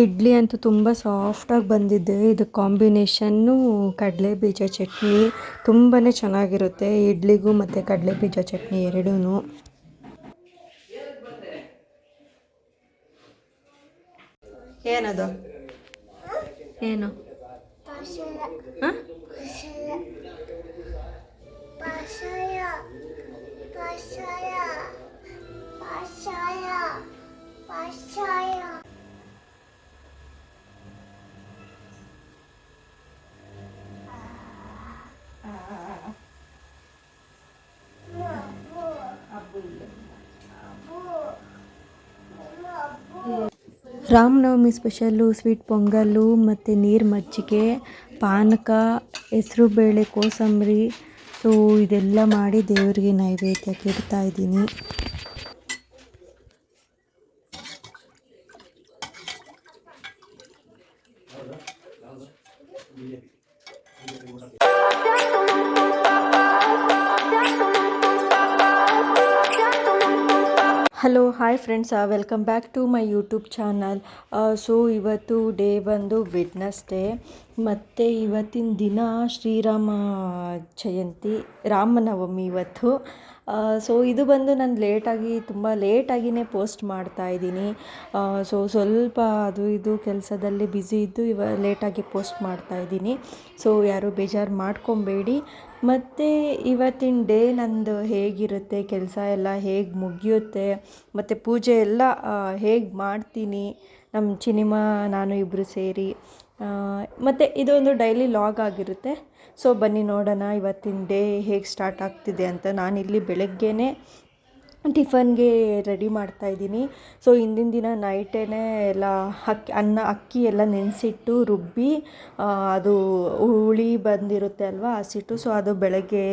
ಇಡ್ಲಿ ಅಂತೂ ತುಂಬ ಸಾಫ್ಟಾಗಿ ಬಂದಿದೆ. ಇದು ಕಾಂಬಿನೇಷನ್ನು ಕಡಲೆ ಬೀಜ ಚಟ್ನಿ ತುಂಬಾ ಚೆನ್ನಾಗಿರುತ್ತೆ. ಇಡ್ಲಿಗೂ ಮತ್ತು ಕಡಲೆ ಬೀಜ ಚಟ್ನಿ ಎರಡೂ ಏನದು? ಏನು? ಹಾಂ? ರಾಮನವಮಿ ಸ್ಪೆಷಲ್ಲು, ಸ್ವೀಟ್ ಪೊಂಗಲ್ಲು, ಮತ್ತು ನೀರು ಮಜ್ಜಿಗೆ, ಪಾನಕ ಹೆಸ್ರುಬೇಳೆ ಕೋಸಂಬರಿ. ಸೊ ಇದೆಲ್ಲ ಮಾಡಿ ದೇವರಿಗೆ ನೈವೇದ್ಯ ಇಡ್ತಾ ಇದ್ದೀನಿ. Hello hi friends welcome back to my YouTube channel so ಇವತ್ತು ಡೇ ಬಂದು ವೆಡ್ನಸ್ಡೇ ಮತ್ತು ಇವತ್ತಿನ ದಿನ ಶ್ರೀರಾಮ ಜಯಂತಿ, ರಾಮನವಮಿ ಇವತ್ತು. ಸೊ ಇದು ಬಂದು ನಾನು ಲೇಟಾಗಿ ತುಂಬ ಲೇಟಾಗಿಯೇ ಪೋಸ್ಟ್ ಮಾಡ್ತಾ ಇದ್ದೀನಿ. ಸೊ ಸ್ವಲ್ಪ ಅದು ಇದು ಕೆಲಸದಲ್ಲಿ ಬ್ಯುಸಿ ಇದ್ದು ಇವ ಲೇಟಾಗಿ ಪೋಸ್ಟ್ ಮಾಡ್ತಾ ಇದ್ದೀನಿ. ಸೊ ಯಾರು ಬೇಜಾರು ಮಾಡ್ಕೊಬೇಡಿ. ಮತ್ತು ಇವತ್ತಿನ ಡೇ ನಂದು ಹೇಗಿರುತ್ತೆ, ಕೆಲಸ ಎಲ್ಲ ಹೇಗೆ ಮುಗಿಯುತ್ತೆ, ಮತ್ತು ಪೂಜೆ ಎಲ್ಲ ಹೇಗೆ ಮಾಡ್ತೀನಿ ನಮ್ಮ ಚಿನಿಮಾ, ನಾನು ಇಬ್ಬರು ಸೇರಿ. ಮತ್ತು ಇದೊಂದು ಡೈಲಿ ಲಾಗ್ ಆಗಿರುತ್ತೆ. ಸೊ ಬನ್ನಿ ನೋಡೋಣ ಇವತ್ತಿನ ಡೇ ಹೇಗೆ ಸ್ಟಾರ್ಟ್ ಆಗ್ತಿದೆ ಅಂತ. ನಾನಿಲ್ಲಿ ಬೆಳಗ್ಗೆನೇ ಟಿಫನ್ಗೆ ರೆಡಿ ಮಾಡ್ತಾ ಇದ್ದೀನಿ. ಸೊ ಹಿಂದಿನ ದಿನ ನೈಟೇ ಎಲ್ಲ ಅಕ್ಕಿ, ಅನ್ನ, ಅಕ್ಕಿ ಎಲ್ಲ ನೆನೆಸಿಟ್ಟು ರುಬ್ಬಿ ಅದು ಹುಳಿ ಬಂದಿರುತ್ತೆ ಅಲ್ವಾ, ಹಸಿಟ್ಟು. ಸೊ ಅದು ಬೆಳಗ್ಗೆ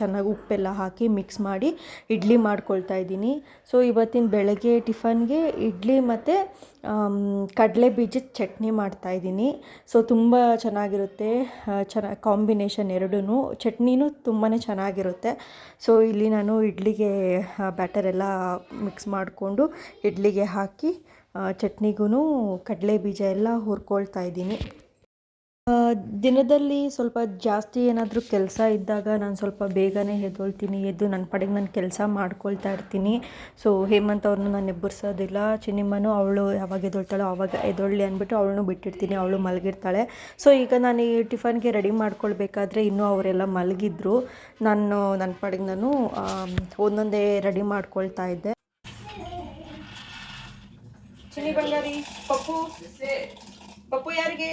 ಚೆನ್ನಾಗಿ ಉಪ್ಪೆಲ್ಲ ಹಾಕಿ ಮಿಕ್ಸ್ ಮಾಡಿ ಇಡ್ಲಿ ಮಾಡ್ಕೊಳ್ತಾ ಇದ್ದೀನಿ. ಸೊ ಇವತ್ತಿನ ಬೆಳಗ್ಗೆ ಟಿಫನ್ಗೆ ಇಡ್ಲಿ ಮತ್ತು ಕಡಲೆ ಬೀಜದ ಚಟ್ನಿ ಮಾಡ್ತಾಯಿದ್ದೀನಿ ಸೊ ತುಂಬ ಚೆನ್ನಾಗಿರುತ್ತೆ. ಚೆನ್ನ, ಕಾಂಬಿನೇಷನ್ ಎರಡೂ ಚಟ್ನಿನೂ ತುಂಬಾ ಚೆನ್ನಾಗಿರುತ್ತೆ. ಸೊ ಇಲ್ಲಿ ನಾನು ಇಡ್ಲಿಗೆ ಬ್ಯಾಟರ್ ಎಲ್ಲ ಮಿಕ್ಸ್ ಮಾಡಿಕೊಂಡು ಇಡ್ಲಿಗೆ ಹಾಕಿ ಚಟ್ನಿಗೂ ಕಡಲೆ ಬೀಜ ಎಲ್ಲ ಹುರ್ಕೊಳ್ತಾ ಇದ್ದೀನಿ. ದಿನದಲ್ಲಿ ಸ್ವಲ್ಪ ಜಾಸ್ತಿ ಏನಾದರೂ ಕೆಲಸ ಇದ್ದಾಗ ನಾನು ಸ್ವಲ್ಪ ಬೇಗನೆ ಎದ್ದೊಳ್ತೀನಿ, ಎದ್ದು ನನ್ನ ಪಡೆಗೆ ನಾನು ಕೆಲಸ ಮಾಡ್ಕೊಳ್ತಾ ಇರ್ತೀನಿ. ಸೊ ಹೇಮಂತ್ ಅವ್ರನ್ನ ನಾನು ಎಬ್ಬರಿಸೋದಿಲ್ಲ ಚಿನ್ನಿಮ್ಮನು ಅವಳು ಯಾವಾಗ ಎದ್ದೊಳ್ತಾಳೋ ಆವಾಗ ಎದ್ದೊಳ್ಳಿ ಅಂದ್ಬಿಟ್ಟು ಅವಳನ್ನು ಬಿಟ್ಟಿರ್ತೀನಿ, ಅವಳು ಮಲಗಿರ್ತಾಳೆ. ಸೊ ಈಗ ನಾನು ಈ ಟಿಫನ್ಗೆ ರೆಡಿ ಮಾಡ್ಕೊಳ್ಬೇಕಾದ್ರೆ ಇನ್ನೂ ಅವರೆಲ್ಲ ಮಲಗಿದ್ರು. ನಾನು ನನ್ನ ಪಡೆಗೆ ನಾನು ಒಂದೊಂದೇ ರೆಡಿ ಮಾಡ್ಕೊಳ್ತಾ ಇದ್ದೆ. ಚಿನ್ನಿ ಬಂಗಾರಿ ಪಪ್ಪು. ಪಪ್ಪು ಯಾರಿಗೆ?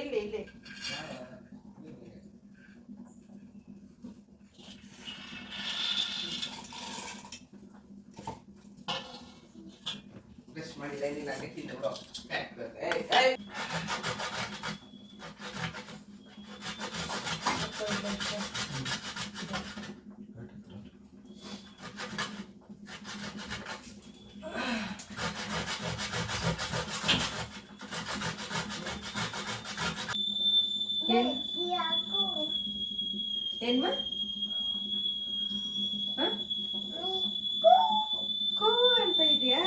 ಇಲ್ಲಿ ಇಲ್ಲಿ Press ಮಾಡಿ ಲೈನಿಗೆ ಹಾಕಿ ತಿನ್ನು ಬಿಡು. ಏಯ್, ಏಯ್. ಏನು Diaku. ಏನ್ಮ ಕೂ ಅಂತ ಇದೆಯಾ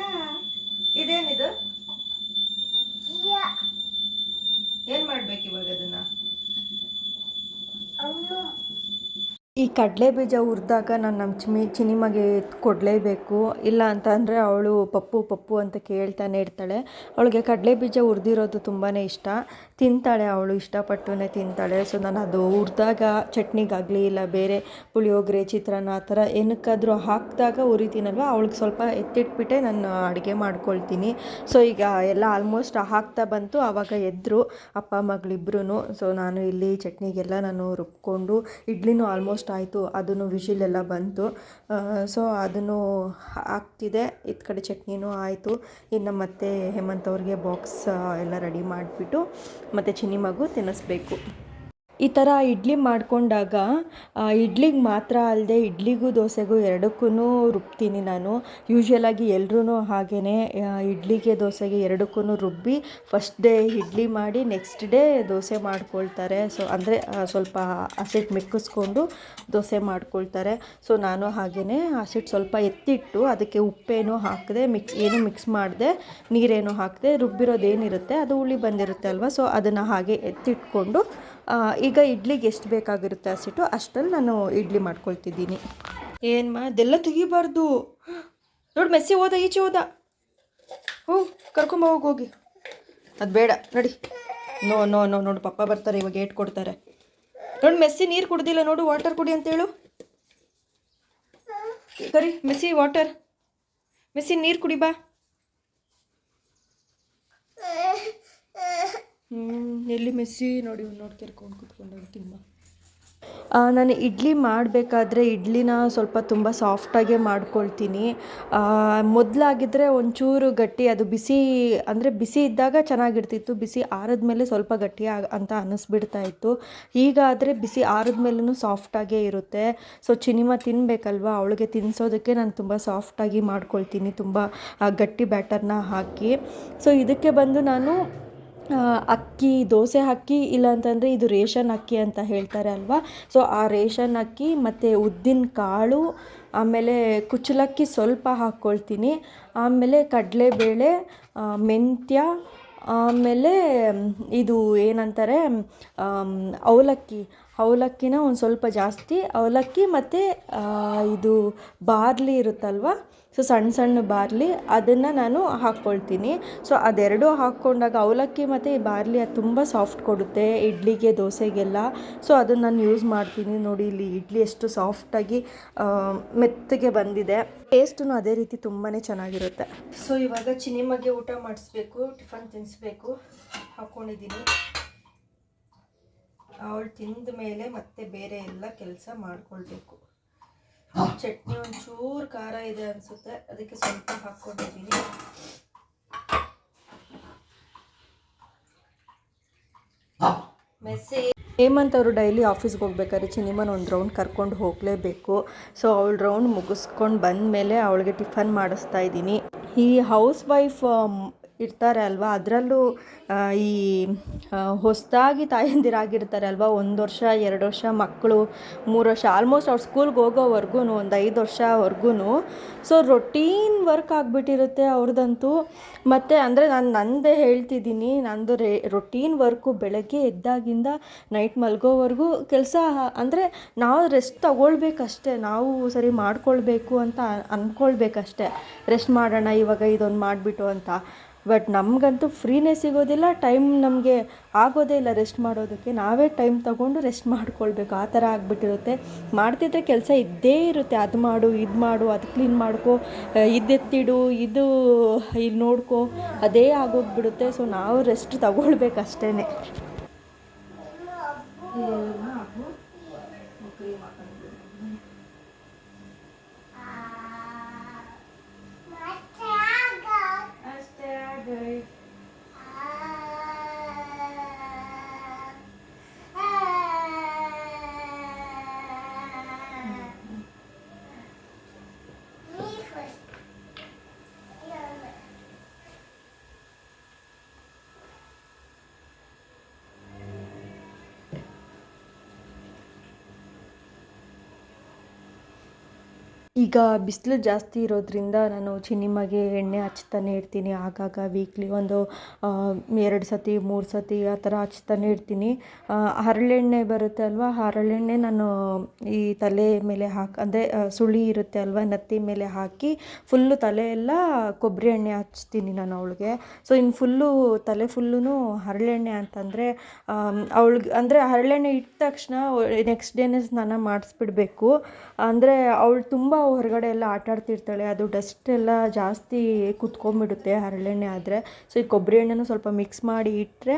ಇದೇನಿದು Dia. ಏನ್ ಮಾಡ್ಬೇಕು ಇವಾಗ ಅದನ್ನ Anu. ಈ ಕಡಲೆ ಬೀಜ ಹುರಿದಾಗ ನಾನು ನಮ್ಮ ಚಿಮಿ, ಚಿನಿಮಗೆ ಕೊಡಲೇಬೇಕು. ಇಲ್ಲ ಅಂತ ಅಂದರೆ ಅವಳು ಪಪ್ಪು ಪಪ್ಪು ಅಂತ ಕೇಳ್ತಾನೆ ಇರ್ತಾಳೆ. ಅವಳಿಗೆ ಕಡಲೆ ಬೀಜ ಹುರಿದಿರೋದು ತುಂಬಾ ಇಷ್ಟ. ತಿಂತಾಳೆ ಅವಳು ಇಷ್ಟಪಟ್ಟು ತಿಂತಾಳೆ. ಸೊ, ನಾನು ಅದು ಹುರಿದಾಗ ಚಟ್ನಿಗಾಗಲಿ ಇಲ್ಲ ಬೇರೆ ಪುಳಿಯೋಗರೆ ಚಿತ್ರಾನ್ನ ಆ ಥರ ಏನಕ್ಕಾದರೂ ಹಾಕಿದಾಗ ಹುರಿತೀನಲ್ವ? ಅವಳಿಗೆ ಸ್ವಲ್ಪ ಎತ್ತಿಟ್ಬಿಟ್ಟೆ ನಾನು ಅಡುಗೆ ಮಾಡ್ಕೊಳ್ತೀನಿ. ಸೊ, ಈಗ ಎಲ್ಲ ಆಲ್ಮೋಸ್ಟ್ ಹಾಕ್ತಾ ಬಂತು. ಆವಾಗ ಎದ್ರು ಅಪ್ಪ ಮಗಳಿಬ್ರು ಸೊ, ನಾನು ಇಲ್ಲಿ ಚಟ್ನಿಗೆಲ್ಲ ನಾನು ರುಬ್ಕೊಂಡು ಇಡ್ಲಿನೂ ಆಲ್ಮೋಸ್ಟ್ ಆಯಿತು. ಅದನ್ನು ವಿಷಿಲ್ ಎಲ್ಲ ಬಂತು. ಸೊ ಅದನ್ನು ಆಗ್ತಿದೆ ಇತ್ತ ಕಡೆ ಚಟ್ನಿನೂ ಆಯಿತು. ಇನ್ನು ಮತ್ತೆ ಹೇಮಂತ್ ಅವ್ರಿಗೆ ಬಾಕ್ಸ್ ಎಲ್ಲ ರೆಡಿ ಮಾಡಿಬಿಟ್ಟು ಮತ್ತು ಚಿನ್ನಿ ಮಗು ತಿನ್ನಿಸ್ಬೇಕು. ಈ ಥರ ಇಡ್ಲಿ ಮಾಡಿಕೊಂಡಾಗ ಇಡ್ಲಿಗೆ ಮಾತ್ರ ಅಲ್ಲದೆ ಇಡ್ಲಿಗೂ ದೋಸೆಗೂ ಎರಡಕ್ಕೂ ರುಬ್ತೀನಿ ನಾನು. ಯೂಶ್ವಲಾಗಿ ಎಲ್ರೂ ಹಾಗೇ ಇಡ್ಲಿಗೆ ದೋಸೆಗೆ ಎರಡಕ್ಕೂ ರುಬ್ಬಿ ಫಸ್ಟ್ ಡೇ ಇಡ್ಲಿ ಮಾಡಿ ನೆಕ್ಸ್ಟ್ ಡೇ ದೋಸೆ ಮಾಡ್ಕೊಳ್ತಾರೆ. ಸೊ ಅಂದರೆ ಸ್ವಲ್ಪ ಹಸಿಟ್ಟು ಮಿಕ್ಕಿಸ್ಕೊಂಡು ದೋಸೆ ಮಾಡ್ಕೊಳ್ತಾರೆ. ಸೊ ನಾನು ಹಾಗೇ ಹಸಿಟ್ಟು ಸ್ವಲ್ಪ ಎತ್ತಿಟ್ಟು ಅದಕ್ಕೆ ಉಪ್ಪೇನು ಹಾಕದೆ ಮಿಕ್ಸ್ ಏನು ಮಿಕ್ಸ್ ಮಾಡದೆ, ನೀರೇನು ಹಾಕದೆ, ರುಬ್ಬಿರೋದೇನಿರುತ್ತೆ, ಅದು ಹುಳಿ ಬಂದಿರುತ್ತೆ ಅಲ್ವಾ? ಸೊ ಅದನ್ನು ಹಾಗೆ ಎತ್ತಿಟ್ಕೊಂಡು ಈಗ ಇಡ್ಲಿಗೆ ಎಷ್ಟು ಬೇಕಾಗಿರುತ್ತೆ ಹಸಿಟ್ಟು ಅಷ್ಟರಲ್ಲಿ ನಾನು ಇಡ್ಲಿ ಮಾಡ್ಕೊಳ್ತಿದ್ದೀನಿ. ಏನು ಮಾ ಅದೆಲ್ಲ ತೆಗಿಬಾರ್ದು. ನೋಡಿ ಮೆಸ್ಸಿ ಹೋದ, ಈಚೆ ಹೋದ. ಹ್ಞೂ ಕರ್ಕೊಂಬ ಹೋಗಿ. ಅದು ಬೇಡ, ನೋಡಿ. ನೋ ನೋ ನೋ, ನೋಡು, ಪಪ್ಪ ಬರ್ತಾರೆ, ಇವಾಗ ಏಟ್ ಕೊಡ್ತಾರೆ. ನೋಡಿ ಮೆಸ್ಸಿ ನೀರು ಕುಡ್ದಿಲ್ಲ, ನೋಡು, ವಾಟರ್ ಕುಡಿ ಅಂತೇಳು. ಸರಿ, ಮೆಸ್ಸಿ, ವಾಟರ್. ಮೆಸ್ಸಿ, ನೀರು ಕುಡಿ ಬಾ. ಎಲ್ಲಿ ಮೆಸ್ಸಿ ನೋಡಿ ನೋಡಿ ಕೆರ್ಕೊಂಡು ಕುತ್ಕೊಂಡು ತಿಮ್ಮ ನಾನು ಇಡ್ಲಿ ಮಾಡಬೇಕಾದ್ರೆ ಇಡ್ಲಿನ ಸ್ವಲ್ಪ ತುಂಬ ಸಾಫ್ಟಾಗೆ ಮಾಡ್ಕೊಳ್ತೀನಿ. ಮೊದಲಾಗಿದ್ದರೆ ಒಂಚೂರು ಗಟ್ಟಿ, ಅದು ಬಿಸಿ, ಅಂದರೆ ಬಿಸಿ ಇದ್ದಾಗ ಚೆನ್ನಾಗಿರ್ತಿತ್ತು, ಬಿಸಿ ಆರಿದ್ಮೇಲೆ ಸ್ವಲ್ಪ ಗಟ್ಟಿ ಅಂತ ಅನ್ನಿಸ್ಬಿಡ್ತಾ ಇತ್ತು. ಹೀಗಾದರೆ ಬಿಸಿ ಆರಿದ್ಮೇಲೂ ಸಾಫ್ಟಾಗೇ ಇರುತ್ತೆ. ಸೊ ಚಿನಿಮ ತಿನ್ನಬೇಕಲ್ವಾ ಅವಳಿಗೆ ತಿನ್ನಿಸೋದಕ್ಕೆ ನಾನು ತುಂಬ ಸಾಫ್ಟಾಗಿ ಮಾಡ್ಕೊಳ್ತೀನಿ, ತುಂಬ ಗಟ್ಟಿ ಬ್ಯಾಟರ್ನ ಹಾಕಿ. ಸೊ ಇದಕ್ಕೆ ಬಂದು ನಾನು ಅಕ್ಕಿ, ದೋಸೆ ಅಕ್ಕಿ ಇಲ್ಲ ಅಂತಂದರೆ ಇದು ರೇಷನ್ ಅಕ್ಕಿ ಅಂತ ಹೇಳ್ತಾರೆ ಅಲ್ವಾ? ಸೊ ಆ ರೇಷನ್ ಅಕ್ಕಿ ಮತ್ತು ಉದ್ದಿನ ಕಾಳು, ಆಮೇಲೆ ಕುಚ್ಚಲಕ್ಕಿ ಸ್ವಲ್ಪ ಹಾಕ್ಕೊಳ್ತೀನಿ. ಆಮೇಲೆ ಕಡಲೆಬೇಳೆ ಮೆಂತ್ಯ, ಆಮೇಲೆ ಇದು ಏನಂತಾರೆ ಅವಲಕ್ಕಿ. ಅವಲಕ್ಕಿನ ಒಂದು ಸ್ವಲ್ಪ ಜಾಸ್ತಿ, ಅವಲಕ್ಕಿ ಮತ್ತು ಇದು ಬಾರ್ಲಿ ಇರುತ್ತಲ್ವ? ಸೊ ಸಣ್ಣ ಸಣ್ಣ ಬಾರ್ಲಿ ಅದನ್ನು ನಾನು ಹಾಕ್ಕೊಳ್ತೀನಿ ಸೊ ಅದೆರಡೂ ಹಾಕ್ಕೊಂಡಾಗ ಅವಲಕ್ಕಿ ಮತ್ತು ಈ ಬಾರ್ಲಿ ಅದು ತುಂಬ ಸಾಫ್ಟ್ ಕೊಡುತ್ತೆ, ಇಡ್ಲಿಗೆ, ದೋಸೆಗೆಲ್ಲ. ಸೊ ಅದನ್ನು ನಾನು ಯೂಸ್ ಮಾಡ್ತೀನಿ ನೋಡಿ ಇಲ್ಲಿ ಇಡ್ಲಿ ಎಷ್ಟು ಸಾಫ್ಟಾಗಿ ಮೆತ್ತಗೆ ಬಂದಿದೆ. ಟೇಸ್ಟೂ ಅದೇ ರೀತಿ ತುಂಬಾ ಚೆನ್ನಾಗಿರುತ್ತೆ. ಸೊ ಇವಾಗ ಚಿನಿಮಗೆ ಊಟ ಮಾಡಿಸ್ಬೇಕು ಟಿಫನ್ ತಿನ್ನಿಸ್ಬೇಕು ಹಾಕ್ಕೊಂಡಿದ್ದೀನಿ ಅವಳು ತಿಂದ ಮೇಲೆ ಮತ್ತೆ ಬೇರೆ ಎಲ್ಲ ಕೆಲಸ ಮಾಡ್ಕೊಳ್ಬೇಕು. ಚಟ್ನಿ ಒಂಚೂರು ಖಾರ ಇದೆ ಅನಿಸುತ್ತೆ. ಅದಕ್ಕೆ ಸ್ವಲ್ಪ ಹಾಕ್ಕೊಂಡಿದ್ದೀನಿ. ಮೆಸ್ಸಿ. ಹೇಮಂತ್ ಅವರು ಡೈಲಿ ಆಫೀಸ್ಗೆ ಹೋಗ್ಬೇಕಾದ್ರೆ ಚಿನಿಮನ್ ಒಂದು ರೌಂಡ್ ಕರ್ಕೊಂಡು ಹೋಗಲೇಬೇಕು. ಸೊ ಅವಳು ರೌಂಡ್ ಮುಗಿಸ್ಕೊಂಡು ಬಂದಮೇಲೆ ಅವಳಿಗೆ ಟಿಫನ್ ಮಾಡಿಸ್ತಾ ಇದ್ದೀನಿ. ಈ ಹೌಸ್ ವೈಫ್ ಇರ್ತಾರೆ ಅಲ್ವಾ? ಅದರಲ್ಲೂ ಈ ಹೊಸದಾಗಿ ತಾಯಂದಿರಾಗಿರ್ತಾರೆ ಅಲ್ವಾ? ಒಂದು ವರ್ಷ, ಎರಡು ವರ್ಷ ಮಕ್ಕಳು, ಮೂರು ವರ್ಷ ಆಲ್ಮೋಸ್ಟ್ ಅವ್ರು ಸ್ಕೂಲ್ಗೆ ಹೋಗೋವರೆಗೂ ಒಂದು ಐದು ವರ್ಷವರೆಗೂ ಸೊ ರೊಟೀನ್ ವರ್ಕ್ ಆಗಿಬಿಟ್ಟಿರುತ್ತೆ ಅವ್ರದ್ದಂತೂ ಮತ್ತು ಅಂದರೆ ನಾನು ನಂದೇ ಹೇಳ್ತಿದ್ದೀನಿ, ನಂದು ರೇ ರೊಟೀನ್ ವರ್ಕು ಬೆಳಗ್ಗೆ ಎದ್ದಾಗಿಂದ ನೈಟ್ ಮಲ್ಗೋವರೆಗೂ ಕೆಲಸ, ಅಂದರೆ ನಾವು ರೆಸ್ಟ್ ತಗೊಳ್ಬೇಕಷ್ಟೇ, ನಾವು ಸರಿ ಮಾಡ್ಕೊಳ್ಬೇಕು ಅಂತ ಅಂದ್ಕೊಳ್ಬೇಕಷ್ಟೆ ರೆಸ್ಟ್ ಮಾಡೋಣ, ಇವಾಗ ಇದೊಂದು ಮಾಡಿಬಿಟ್ಟು ಅಂತ. ಬಟ್ ನಮಗಂತೂ ಫ್ರೀನೇ ಸಿಗೋದಿಲ್ಲ ಟೈಮ್ ನಮಗೆ ಆಗೋದೇ ಇಲ್ಲ ರೆಸ್ಟ್ ಮಾಡೋದಕ್ಕೆ. ನಾವೇ ಟೈಮ್ ತಗೊಂಡು ರೆಸ್ಟ್ ಮಾಡ್ಕೊಳ್ಬೇಕು. ಆ ಥರ ಆಗಿಬಿಟ್ಟಿರುತ್ತೆ. ಮಾಡ್ತಿದ್ರೆ ಕೆಲಸ ಇದ್ದೇ ಇರುತ್ತೆ. ಅದು ಮಾಡು, ಇದು ಮಾಡು, ಅದು ಕ್ಲೀನ್ ಮಾಡ್ಕೊ ಇದೆತ್ತಿಡು ಇದು ಇಲ್ಲಿ ನೋಡ್ಕೊ. ಅದೇ ಆಗೋಗ್ಬಿಡುತ್ತೆ. ಸೊ ನಾವು ರೆಸ್ಟ್ ತಗೊಳ್ಬೇಕಷ್ಟೇ ಮತ್ತೆ ಆಗ ಅಷ್ಟೇ ಆಗೈ ಈಗ ಬಿಸಿಲು ಜಾಸ್ತಿ ಇರೋದ್ರಿಂದ ನಾನು ಚಿನಿಮಗೆ ಎಣ್ಣೆ ಹಚ್ತಾನೆ ಇರ್ತೀನಿ. ಆಗಾಗ ವೀಕ್ಲಿ ಒಂದು ಎರಡು ಸತಿ, ಮೂರು ಸತಿ ಆ ಥರ ಹಚ್ತಾನೆ ಇರ್ತೀನಿ. ಹರಳೆಣ್ಣೆ ಬರುತ್ತೆ ಅಲ್ವಾ? ಹರಳೆಣ್ಣೆ ನಾನು ಈ ತಲೆ ಮೇಲೆ ಹಾಕಿ, ಅಂದರೆ ಸುಳಿ ಇರುತ್ತೆ ಅಲ್ವಾ? ನತ್ತಿ ಮೇಲೆ ಹಾಕಿ ಫುಲ್ಲು ತಲೆ ಎಲ್ಲ ಕೊಬ್ಬರಿ ಎಣ್ಣೆ ಹಚ್ತೀನಿ ನಾನು ಅವಳಿಗೆ. ಸೊ ಇನ್ನು ಫುಲ್ಲು ತಲೆ ಫುಲ್ಲೂ ಹರಳೆಣ್ಣೆ ಅಂತಂದರೆ ಅವಳಿಗೆ, ಅಂದರೆ ಹರಳೆಣ್ಣೆ ಇಟ್ಟ ತಕ್ಷಣ ನೆಕ್ಸ್ಟ್ ಡೇನೇ ಸ್ನಾನ ಮಾಡಿಸ್ಬಿಡ್ಬೇಕು. ಅಂದರೆ, ಅವಳು ತುಂಬ ಹೊರಗಡೆ ಎಲ್ಲ ಆಟ ಆಡ್ತಿರ್ತಾಳೆ, ಅದು ಡಸ್ಟ್ ಎಲ್ಲ ಜಾಸ್ತಿ ಕುತ್ಕೊಂಡ್ಬಿಡುತ್ತೆ ಹರಳೆಣ್ಣೆ ಆದರೆ. ಸೊ ಈ ಕೊಬ್ಬರಿ ಎಣ್ಣೆನೂ ಸ್ವಲ್ಪ ಮಿಕ್ಸ್ ಮಾಡಿ ಇಟ್ಟರೆ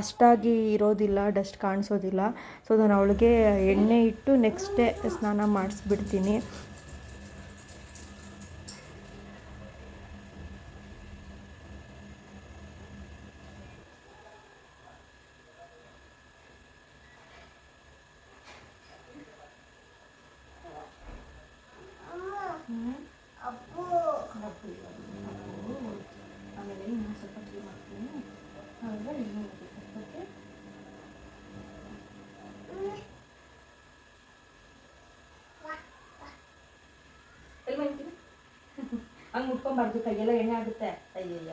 ಅಷ್ಟಾಗಿ ಇರೋದಿಲ್ಲ ಡಸ್ಟ್ ಕಾಣಿಸೋದಿಲ್ಲ. ಸೊ ನಾನು ಅವಳಿಗೆ ಎಣ್ಣೆ ಇಟ್ಟು ನೆಕ್ಸ್ಟ್ ಡೇ ಸ್ನಾನ ಮಾಡಿಸ್ಬಿಡ್ತೀನಿ ಅಪ್ಪು ಡಬ್ಬು ಡಬ್ಬು ಆಮೇಲೆ ಇನ್ನೊಂದು ಸ್ವಲ್ಪ ಕ್ಲೀನ್ ಮಾಡ್ತೀನಿ ಆಮೇಲೆ ಇನ್ನೊಂದು ಓಕೆ ಎಲ್ಲಿ ಮಾಡ್ತೀನಿ ಹಂಗೆ ಮುಟ್ಕೊಂಬಾರ್ದು ಕೈಯೆಲ್ಲ ಎಣ್ಣೆ ಆಗುತ್ತೆ. ಅಯ್ಯಯ್ಯ.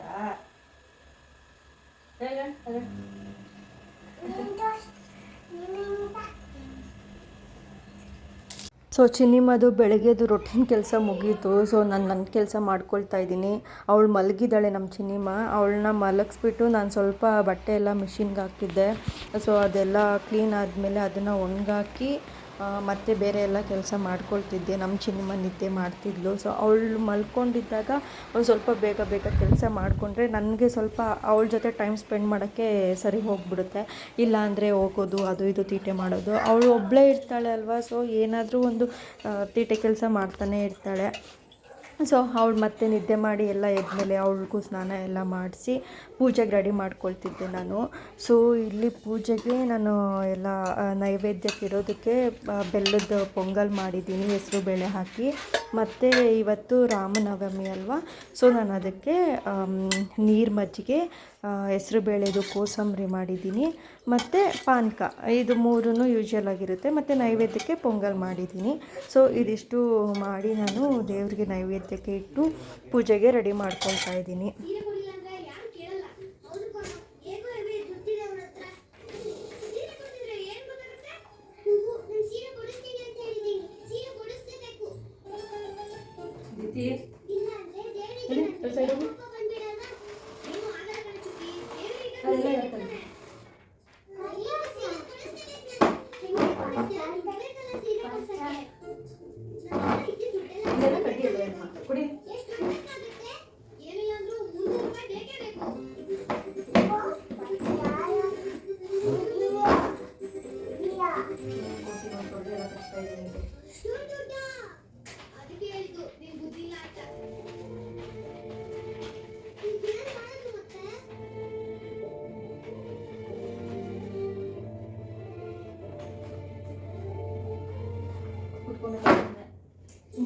ಸೊ ಚಿನ್ನಿ ಮದು ಬೆಳಗ್ಗೆದು ರೊಟ್ಟಿನ ಕೆಲಸ ಮುಗೀತು. ಸೊ ನಾನು ನನ್ನ ಕೆಲಸ ಮಾಡ್ಕೊಳ್ತಾ ಇದ್ದೀನಿ. ಅವಳು ಮಲಗಿದ್ದಾಳೆ ನಮ್ಮ ಚಿನ್ನಿಮ. ಅವಳನ್ನ ಮಲಗಿಸ್ಬಿಟ್ಟು ನಾನು ಸ್ವಲ್ಪ ಬಟ್ಟೆ ಎಲ್ಲ ಮಿಷಿನ್ಗೆ ಹಾಕಿದ್ದೆ. ಸೊ ಅದೆಲ್ಲ ಕ್ಲೀನ್ ಆದಮೇಲೆ ಅದನ್ನು ಒಣಗಾಕಿ ಮತ್ತೆ ಬೇರೆ ಎಲ್ಲ ಕೆಲಸ ಮಾಡ್ಕೊಳ್ತಿದ್ದೆ. ನಮ್ಮ ಚಿನ್ನಮ್ಮ ನಿದ್ದೆ ಮಾಡ್ತಿದ್ಲು. ಸೊ ಅವಳು ಮಲ್ಕೊಂಡಿದ್ದಾಗ ಒಂದು ಸ್ವಲ್ಪ ಬೇಗ ಬೇಗ ಕೆಲಸ ಮಾಡಿಕೊಂಡ್ರೆ ನನಗೆ ಸ್ವಲ್ಪ ಅವಳ ಜೊತೆ ಟೈಮ್ ಸ್ಪೆಂಡ್ ಮಾಡೋಕ್ಕೆ ಸರಿ ಹೋಗ್ಬಿಡುತ್ತೆ. ಇಲ್ಲ ಅಂದರೆ ಹೋಗೋದು, ಅದು ಇದು ತೀಟೆ ಮಾಡೋದು. ಅವಳು ಒಬ್ಬಳೇ ಇರ್ತಾಳೆ ಅಲ್ವಾ? ಸೊ ಏನಾದರೂ ಒಂದು ತೀಟೆ ಕೆಲಸ ಮಾಡ್ತಾನೆ ಇರ್ತಾಳೆ. ಸೊ ಅವಳು ಮತ್ತೆ ನಿದ್ದೆ ಮಾಡಿ ಎಲ್ಲ ಎದ್ಮೇಲೆ ಅವಳಿಗೂ ಸ್ನಾನ ಎಲ್ಲ ಮಾಡಿಸಿ ಪೂಜೆಗೆ ರೆಡಿ ಮಾಡ್ಕೊಳ್ತಿದ್ದೆ ನಾನು. ಸೊ ಇಲ್ಲಿ ಪೂಜೆಗೆ ನಾನು ಎಲ್ಲ ನೈವೇದ್ಯಕ್ಕೆ ಇರೋದಕ್ಕೆ ಬೆಲ್ಲದ ಪೊಂಗಲ್ ಮಾಡಿದ್ದೀನಿ, ಹೆಸರು ಬೇಳೆ ಹಾಕಿ. ಮತ್ತು ಇವತ್ತು ರಾಮನವಮಿ ಅಲ್ವಾ? ಸೊ ನಾನು ಅದಕ್ಕೆ ನೀರು ಮಜ್ಜಿಗೆ ಹೆಸರು ಬೇಳೆದು ಕೋಸಂಬರಿ ಮಾಡಿದ್ದೀನಿ. ಮತ್ತು ಪಾನಕ, ಇದು ಮೂರೂ ಯೂಶಲ್ ಆಗಿರುತ್ತೆ. ಮತ್ತು ನೈವೇದ್ಯಕ್ಕೆ ಪೊಂಗಲ್ ಮಾಡಿದ್ದೀನಿ. ಸೊ ಇದಿಷ್ಟು ಮಾಡಿ ನಾನು ದೇವರಿಗೆ ನೈವೇದ್ಯಕ್ಕೆ ಇಟ್ಟು ಪೂಜೆಗೆ ರೆಡಿ ಮಾಡ್ಕೊಳ್ತಾ ಇದ್ದೀನಿ. ಸೀರೆ ಕೊಡಿಲ್ಲ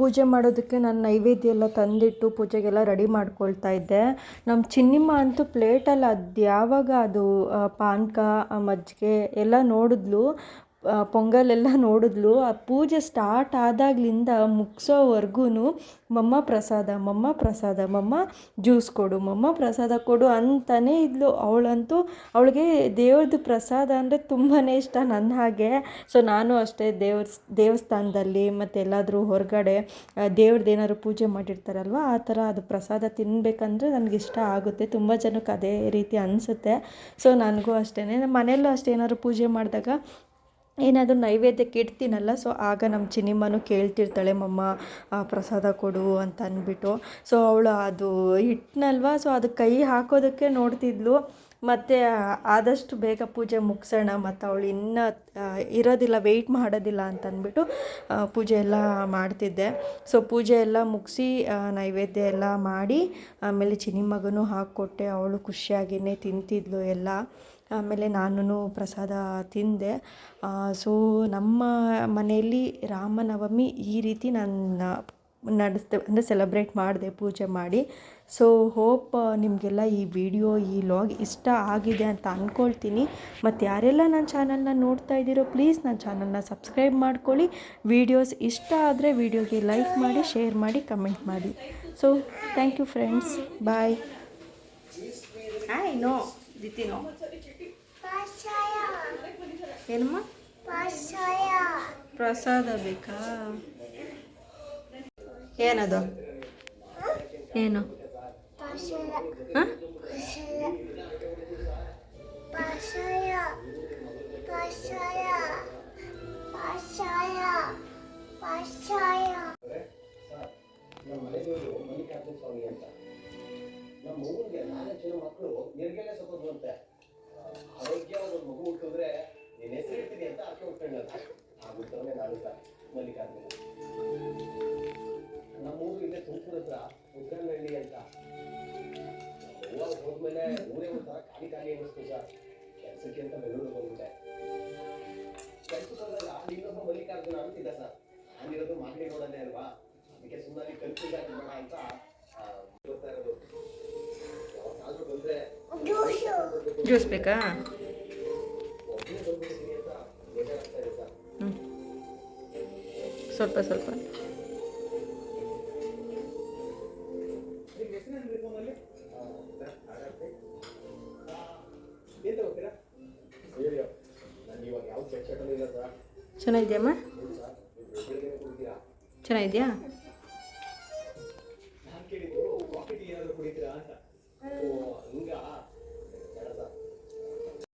ಪೂಜೆ ಮಾಡೋದಕ್ಕೆ ನಾನು ನೈವೇದ್ಯ ಎಲ್ಲ ತಂದಿಟ್ಟು ಪೂಜೆಗೆಲ್ಲ ರೆಡಿ ಮಾಡ್ಕೊಳ್ತಾ ಇದ್ದೆ. ನಮ್ಮ ಚಿನ್ನಿಮ್ಮ ಅಂತೂ ಪ್ಲೇಟಲ್ಲಿ ಅದು ಯಾವಾಗ ಅದು ಪಾನಕ ಮಜ್ಜಿಗೆ ಎಲ್ಲ ನೋಡಿದ್ಲು. ಪೊಂಗಲೆಲ್ಲ ನೋಡಿದ್ಲು. ಆ ಪೂಜೆ ಸ್ಟಾರ್ಟ್ ಆದಾಗ್ಲಿಂದ ಮುಗಿಸೋವರೆಗೂ ಮಮ್ಮ ಪ್ರಸಾದ ಮಮ್ಮ ಪ್ರಸಾದ, ಮಮ್ಮ ಜ್ಯೂಸ್ ಕೊಡು, ಮಮ್ಮ ಪ್ರಸಾದ ಕೊಡು ಅಂತಲೇ ಇದ್ಲು. ಅವಳಂತೂ ಅವಳಿಗೆ ದೇವ್ರದ್ದು ಪ್ರಸಾದ ಅಂದರೆ ತುಂಬಾ ಇಷ್ಟ ನನ್ನ ಹಾಗೆ. ಸೊ ನಾನು ಅಷ್ಟೇ ದೇವ್ರ, ದೇವಸ್ಥಾನದಲ್ಲಿ ಮತ್ತು ಎಲ್ಲಾದರೂ ಹೊರಗಡೆ ದೇವ್ರದ್ದು ಏನಾದ್ರು ಪೂಜೆ ಮಾಡಿರ್ತಾರಲ್ವ, ಆ ಥರ ಅದು ಪ್ರಸಾದ ತಿನ್ನಬೇಕಂದ್ರೆ ನನಗೆ ಇಷ್ಟ ಆಗುತ್ತೆ. ತುಂಬ ಜನಕ್ಕೆ ಅದೇ ರೀತಿ ಅನಿಸುತ್ತೆ. ಸೊ ನನಗೂ ಅಷ್ಟೇ ನಮ್ಮ ಮನೆಯಲ್ಲೂ ಅಷ್ಟೇ ಏನಾದ್ರು ಪೂಜೆ ಮಾಡಿದಾಗ ಏನಾದರೂ ನೈವೇದ್ಯಕ್ಕೆ ಇಡ್ತೀನಲ್ಲ ಸೊ ಆಗ ನಮ್ಮ ಚಿನಿಮ್ಮನು ಕೇಳ್ತಿರ್ತಾಳೆ, ಮಮ್ಮ ಪ್ರಸಾದ ಕೊಡು ಅಂತ ಅಂದ್ಬಿಟ್ಟು. ಸೊ ಅವಳು ಅದು ಇಟ್ನಲ್ವ ಸೊ ಅದು ಕೈ ಹಾಕೋದಕ್ಕೆ ನೋಡ್ತಿದ್ಲು. ಮತ್ತು ಆದಷ್ಟು ಬೇಗ ಪೂಜೆ ಮುಗಿಸೋಣ, ಮತ್ತು ಅವಳು ಇನ್ನೂ ಇರೋದಿಲ್ಲ ವೆಯ್ಟ್ ಮಾಡೋದಿಲ್ಲ ಅಂತ ಅಂದ್ಬಿಟ್ಟು ಪೂಜೆ ಎಲ್ಲ ಮಾಡ್ತಿದ್ದೆ. ಸೊ ಪೂಜೆ ಎಲ್ಲ ಮುಗಿಸಿ ನೈವೇದ್ಯ ಎಲ್ಲ ಮಾಡಿ, ಆಮೇಲೆ ಚಿನಿಮಗನೂ ಹಾಕ್ಕೊಟ್ಟೆ, ಅವಳು ಖುಷಿಯಾಗಿಯೇ ತಿಂತಿದ್ಲು ಎಲ್ಲ. ಆಮೇಲೆ ನಾನು ಪ್ರಸಾದ ತಿಂದೆ. ಸೊ, ನಮ್ಮ ಮನೆಯಲ್ಲಿ ರಾಮನವಮಿ ಈ ರೀತಿ ನಾನು ನಡೆಸ್ದೆ, ಅಂದರೆ ಸೆಲೆಬ್ರೇಟ್ ಮಾಡಿದೆ, ಪೂಜೆ ಮಾಡಿ. ಸೊ, ಹೋಪ್ ನಿಮಗೆಲ್ಲ ಈ ವಿಡಿಯೋ, ಈ ಲಾಗ್ ಇಷ್ಟ ಆಗಿದೆ ಅಂತ ಅಂದ್ಕೊಳ್ತೀನಿ ಮತ್ತು ಯಾರೆಲ್ಲ ನನ್ನ ಚಾನಲ್ನ ನೋಡ್ತಾ ಇದ್ದೀರೋ, ಪ್ಲೀಸ್ ನನ್ನ ಚಾನಲ್ನ ಸಬ್ಸ್ಕ್ರೈಬ್ ಮಾಡ್ಕೊಳ್ಳಿ. ವೀಡಿಯೋಸ್ ಇಷ್ಟ ಆದರೆ ವಿಡಿಯೋಗೆ ಲೈಕ್ ಮಾಡಿ, ಶೇರ್ ಮಾಡಿ, ಕಮೆಂಟ್ ಮಾಡಿ. So, thank you friends. Bye. Hi no Diti no. ಏನಮ್ಮ. ಪ್ರಸಾದ ಬೇಕಾ ಏನದು ಏನು ಪಾಶಾಯ. ಆ ನಾನು ಮಲ್ಲಿಕಾರ್ಜುನ ನಮ್ಮ ಊರು ಇಲ್ಲೇ ತುಮಕೂರು ಹತ್ರ ಉದ್ದನಹಳ್ಳಿ ಅಂತ ಹೋದ ಹೋದ್ಮೇಲೆ ಊರೇ ಒಂಥರ ಖಾಲಿ ಖಾಲಿ ಅನ್ನಿಸ್ತು ಸರ್ ಕೆಲಸಕ್ಕೆ ಅಂತ ಬೆಂಗಳೂರು ಬಂದ್ಬಿಟ್ಟೆ ಕೆಲ್ಸಕ್ಕೆ ಅಲ್ಲಿ ಇನ್ನೊಬ್ಬ ಮಲ್ಲಿಕಾರ್ಜುನ ಅಂತಿದ್ದ ಸರ್ ಅಲ್ಲಿರೋದು ಮಾಗಡಿ ರೋಡಲ್ಲೇ ಅಲ್ವಾ ಅದಕ್ಕೆ ಸುಮ್ಮನೆ ಕಲ್ಪಿಲ್ಲ ಬೇಡ ಅಂತ ಗೊತ್ತಾ ಇರೋದು ಯಾವತ್ತಾದ್ರೂ ಬಂದ್ರೆ ಜ್ಯೂಸ್ ಬೇಕಾ? ಇಲ್ಲ ಸ್ವಲ್ಪ. ಚೆನ್ನಾಗಿದೆಯಮ್ಮ ಚೆನ್ನಾಗಿದೆಯಾ?